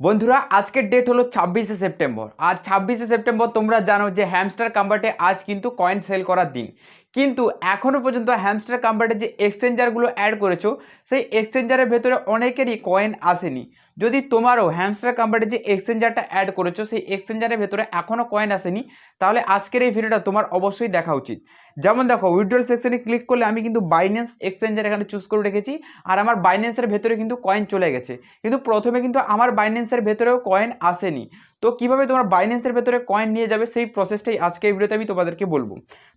বন্ধুরা, আজকের ডেট হলো ছাব্বিশে সেপ্টেম্বর। আর ছাব্বিশে সেপ্টেম্বর তোমরা জানো যে হ্যামস্টার কাম্বাটে আজ কিন্তু কয়েন সেল করার দিন। কিন্তু এখনও পর্যন্ত হ্যামস্টার কাম্বার্টে যে এক্সচেঞ্জারগুলো অ্যাড করেছ, সেই এক্সচেঞ্জারের ভেতরে অনেকেরই কয়েন আসেনি। যদি তোমারও হ্যামস্টার কাম্বার্টে যে এক্সচেঞ্জারটা অ্যাড করেছ, সেই এক্সচেঞ্জারের ভেতরে এখনও কয়েন আসেনি, তাহলে আজকের এই ভিডিওটা তোমার অবশ্যই দেখা উচিত। যেমন দেখো উইড্রল সেকশনে ক্লিক করলে আমি কিন্তু বাইন্যান্স এক্সচেঞ্জার এখানে চুজ করে রেখেছি, আর আমার বাইন্যান্সের ভেতরে কিন্তু কয়েন চলে গেছে। কিন্তু প্রথমে কিন্তু আমার বাইন্যান্সের ভেতরেও কয়েন আসেনি। তো কীভাবে তোমার বাইন্যান্সের ভেতরে কয়েন নিয়ে যাবে, সেই প্রসেসটাই আজকে এই ভিডিওতে আমি তোমাদেরকে বলব।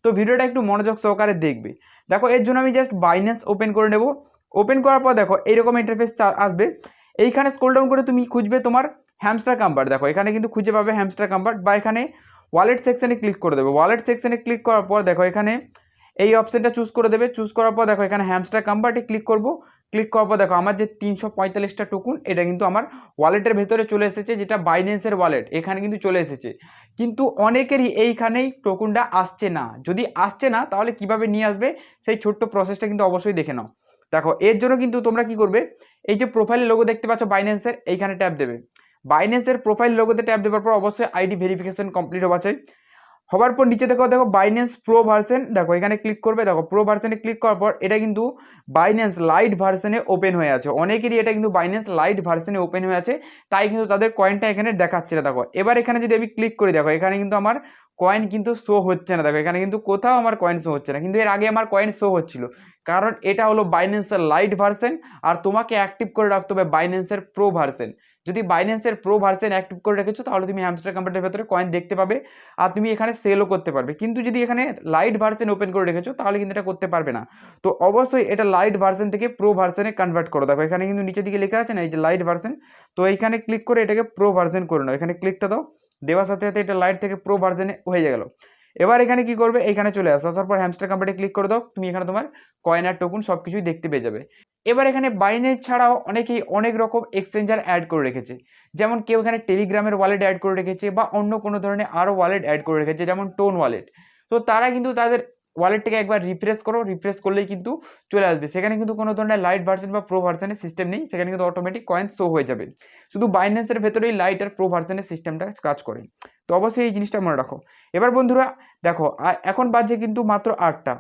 তো ভিডিওটা একটু মনোযোগ সহকারে দেখবে। দেখো, এর জন্য আমি জাস্ট বাইন্যান্স ওপেন করে নেব। ওপেন করার পর দেখো এইরকম ইন্টারফেস আসবে। এইখানে স্ক্রল ডাউন করে তুমি খুঁজবে তোমার হ্যামস্টার কাম্পার্ট দেখো, এখানে কিন্তু খুঁজে পাবে হ্যামস্টার কাম্পার্ট বা এখানে ওয়ালেট সেকশানে ক্লিক করে দেবে। ওয়ালেট সেকশনে ক্লিক করার পর দেখো, এখানে এই অপশানটা চুজ করে দেবে। চুজ করার পর দেখো, এখানে হ্যামস্টার কাম্পার্টে ক্লিক করব। ক্লিক করার পর দেখো, আমার যে তিনশো পঁয়তাল্লিশটা টোকুন এটা কিন্তু আমার ওয়ালেটের ভেতরে চলে এসেছে, যেটা বাইন্যান্সের ওয়ালেট এখানে কিন্তু চলে এসেছে। কিন্তু অনেকেরই এইখানেই টোকুনটা আসছে না। যদি আসছে না, তাহলে কীভাবে নিয়ে আসবে? সেই ছোট্ট প্রসেসটা কিন্তু অবশ্যই দেখে নাও। দেখো, এর জন্য কিন্তু তোমরা কি করবে? এই যে প্রোফাইল লোগো দেখতে পাচ্ছ বাইন্যান্সের এইখানে ট্যাপ দেবে। বাইন্যান্সের প্রোফাইল লোগোতে ট্যাপ দেওয়ার পর অবশ্যই আইডি ভেরিফিকেশন কমপ্লিট হওয়া চাই হবার পর নিচে দেখো দেখো বাইন্যান্স প্রো ভার্সন দেখো এখানে ক্লিক করবে, দেখো প্রো ভার্সনে ক্লিক করার পর এটা কিন্তু বাইন্যান্স লাইট ভার্সনে ওপেন হয়ে আছে। অনেকেরই এটা কিন্তু বাইন্যান্স লাইট ভার্সনে ওপেন হয়ে আছে, তাই কিন্তু তাদের কয়েনটা এখানে দেখাচ্ছে না। দেখো, এবার এখানে যদি আমি ক্লিক করি, দেখো এখানে কিন্তু আমার কয়েন কিন্তু শো হচ্ছে না। দেখো, এখানে কিন্তু কোথাও আমার কয়েন শো হচ্ছে না, কিন্তু এর আগে আমার কয়েন শো হচ্ছিল। কারণ এটা হলো বাইন্যান্সের লাইট ভার্সন আর তোমাকে অ্যাক্টিভ করে রাখতে হবে বাইন্যান্সের প্রো ভার্সন যদি বাইন্যান্সের প্রো ভার্সন অ্যাক্টিভ করে রেখেছো, তাহলে তুমি হ্যামস্টার কোম্পানির ভেতরে কয়েন দেখতে পাবে, আর তুমি এখানে সেলও করতে পারবে। কিন্তু যদি এখানে লাইট ভার্সন ওপেন করে রেখেছো, তাহলে কিন্তু এটা করতে পারবে না। তো অবশ্যই এটা লাইট ভার্সন থেকে প্রো ভার্সনে কনভার্ট করো। দেখো, এখানে কিন্তু নিচের দিকে লেখা আছে না, এই যে লাইট ভার্সন তো এইখানে ক্লিক করে এটাকে প্রো ভার্সন করে নাও। এখানে ক্লিকটা দাও, দেওয়ার সাথে সাথে এটা লাইট থেকে প্রো ভার্সনে হয়ে গেল। এবার এখানে কি করবে? এখানে চলে আসো। আসার পর হ্যামস্টার কোম্পানি ক্লিক করে দাও। তুমি এখানে তোমার কয়েন আর টোকুন সব কিছুই দেখতে পেয়ে যাবে। এবার এখানে বাইনের ছাড়াও অনেকেই অনেক রকম এক্সচেঞ্জার অ্যাড করে রেখেছে। যেমন কেউ এখানে টেলিগ্রামের ওয়ালেট অ্যাড করে রেখেছে বা অন্য কোনো ধরনের আরও ওয়ালেট অ্যাড করে রেখেছে, যেমন টোন ওয়ালেট তো তারা কিন্তু তাদের ওয়ালেটটাকে একবার রিফ্রেশ করো রিফ্রেশ করলেই কিন্তু চলে আসবে। সেখানে কিন্তু কোনো ধরনের লাইট ভার্সন বা প্রো ভার্সনের সিস্টেম নেই, সেখানে কিন্তু অটোমেটিক কয়েন শো হয়ে যাবে। শুধু বাইন্যান্সের ভেতরেই লাইট আর প্রো ভার্সনের সিস্টেমটা কাজ করে। তো অবশ্যই এই জিনিসটা মনে রাখো। এবার বন্ধুরা, দেখো এখন বাজে কিন্তু মাত্র আটটা।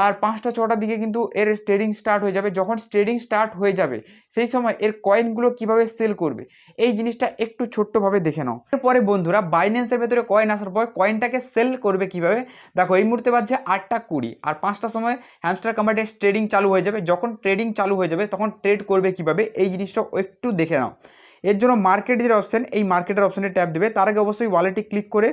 আর পাঁচটা ছটার দিকে কিন্তু এর ট্রেডিং স্টার্ট হয়ে যাবে। যখন ট্রেডিং স্টার্ট হয়ে যাবে, সেই সময় এর কয়েনগুলো কীভাবে সেল করবে, এই জিনিসটা একটু ছোট্টভাবে দেখে নাও। এরপরে বন্ধুরা বাইন্যান্সের ভেতরে কয়েন আসার পর কয়েনটাকে সেল করবে কীভাবে? দেখো, এই মুহূর্তে বাজছে আটটা কুড়ি আর পাঁচটার সময় হ্যামস্টার কোম্পানির ট্রেডিং চালু হয়ে যাবে। যখন ট্রেডিং চালু হয়ে যাবে, তখন ট্রেড করবে কীভাবে? এই জিনিসটা একটু দেখে নাও। এর জন্য মার্কেট যে অপশান এই মার্কেটের অপশানে ট্যাপ দেবে। তার আগে অবশ্যই ওয়ালেটে ক্লিক করে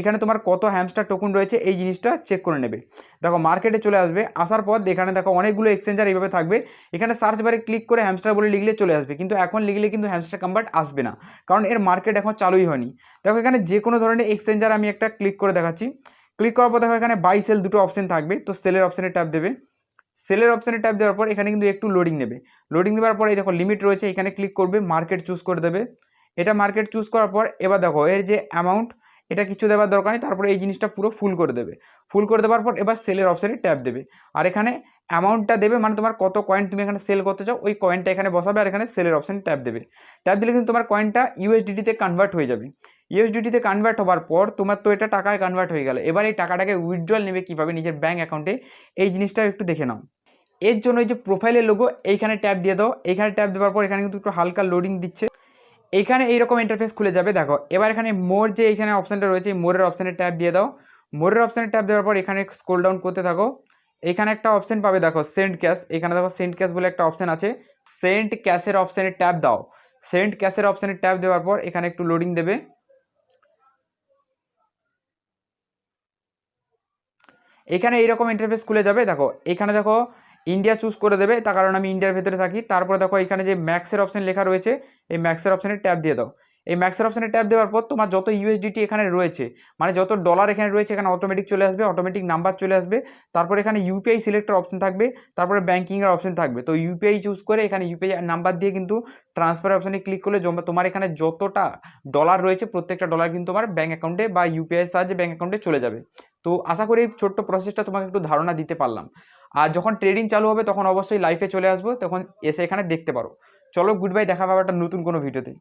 এখানে তোমার কত হ্যামস্টার টোকন রয়েছে, এই জিনিসটা চেক করে নেবে। দেখো মার্কেটে চলে আসবে, আসার পর এখানে দেখো অনেকগুলো এক্সচেঞ্জার এইভাবে থাকবে। এখানে সার্চ বারে ক্লিক করে হ্যামস্টার বলে লিখলে চলে আসবে, কিন্তু এখন লিখলে কিন্তু হ্যামস্টার কনভার্ট আসবে না, কারণ এর মার্কেট এখন চালুই হয়নি। দেখো এখানে যে কোনো ধরনের এক্সচেঞ্জার আমি একটা ক্লিক করে দেখাচ্ছি। ক্লিক করার পর দেখো এখানে বাই সেল দুটো অপশন থাকবে, তো সেলের অপশানে ট্যাপ দেবে। সেলের অপশানে ট্যাপ দেওয়ার পর এখানে কিন্তু একটু লোডিং নেবে। লোডিং দেওয়ার পর এই দেখো লিমিট রয়েছে, এখানে ক্লিক করবে মার্কেট চুজ করে দেবে। এটা মার্কেট চুজ করার পর এবার দেখো এর যে অ্যামাউন্ট এটা কিছু দেওয়ার দরকার নেই, তারপরে এই জিনিসটা পুরো ফুল করে দেবে। ফুল করে দেওয়ার পর এবার সেলের অপশানে ট্যাপ দেবে। আর এখানে অ্যামাউন্টটা দেবে মানে তোমার কত কয়েন তুমি এখানে সেল করতে চাও, ওই কয়েনটা এখানে বসাবে আর এখানে সেলের অপশানে ট্যাপ দেবে। ট্যাপ দিলে কিন্তু তোমার কয়েনটা ইউএসডিটিতে কনভার্ট হয়ে যাবে। ইউএসডিটিতে কনভার্ট হওয়ার পর তোমার তো এটা টাকায় কনভার্ট হয়ে গেল। এবার এই টাকাটাকে উইথড্রল নেবে কীভাবে নিজের ব্যাঙ্ক অ্যাকাউন্টে এই জিনিসটা একটু দেখে নাও। এর জন্য এই যে প্রোফাইলের লোগো এইখানে ট্যাপ দিয়ে দাও। এইখানে ট্যাপ দেওয়ার পর এখানে কিন্তু একটু হালকা লোডিং দিচ্ছে। এইখানে এইরকম ইন্টারফেস খুলে যাবে, দেখো। এবার এখানে মোর যে এইখানে অপশানটা রয়েছে মোরের অপশানে ট্যাপ দিয়ে দাও। মোরের অপশানে ট্যাপ দেওয়ার পর এখানে স্ক্রোল ডাউন করতে থাকো। এখানে একটা অপশান পাবে, দেখো সেন্ট ক্যাশ এখানে দেখো সেন্ট ক্যাশ বলে একটা অপশান আছে। সেন্ট ক্যাশের অপশানে ট্যাপ দাও। সেন্ট ক্যাশের অপশানে ট্যাপ দেওয়ার পর এখানে একটু লোডিং দেবে। এখানে এইরকম ইন্টারফেস খুলে যাবে, দেখো, এখানে দেখো ইন্ডিয়া চুজ করে দেবে, তার কারণ আমি ইন্ডিয়ার ভেতরে থাকি, তারপরে দেখো এখানে যে ম্যাক্সের অপশান লেখা রয়েছে, এই ম্যাক্সের অপশানে ট্যাপ দিয়ে দাও। এই ম্যাক্সের অপশানে ট্যাপ দেওয়ার পর তোমার যত ইউএসডিটি এখানে রয়েছে মানে যত ডলার এখানে রয়েছে, এখানে অটোমেটিক চলে আসবে অটোমেটিক নাম্বার চলে আসবে, তারপর এখানে ইউপিআই সিলেক্টের অপশন থাকবে, তারপরে ব্যাঙ্কিংয়ের অপশন থাকবে। তো ইউপিআই চুজ করে এখানে ইউপিআই নাম্বার দিয়ে কিন্তু ট্রান্সফার অপশানে ক্লিক করলে তোমার এখানে যতটা ডলার রয়েছে, প্রত্যেকটা ডলার কিন্তু তোমার ব্যাঙ্ক অ্যাকাউন্টে বা ইউপিআই সাহায্যে ব্যাঙ্ক অ্যাকাউন্টে চলে যাবে। তো আশা করি এই ছোট্ট প্রসেসটা তোমাকে একটু ধারণা দিতে পারলাম। আর যখন ট্রেডিং চালু হবে তখন অবশ্যই লাইফে চলে আসব, তখন এসে এখানে দেখতে পারো। চলো গুড বাই দেখা পাবো একটা নতুন কোনো ভিডিওতে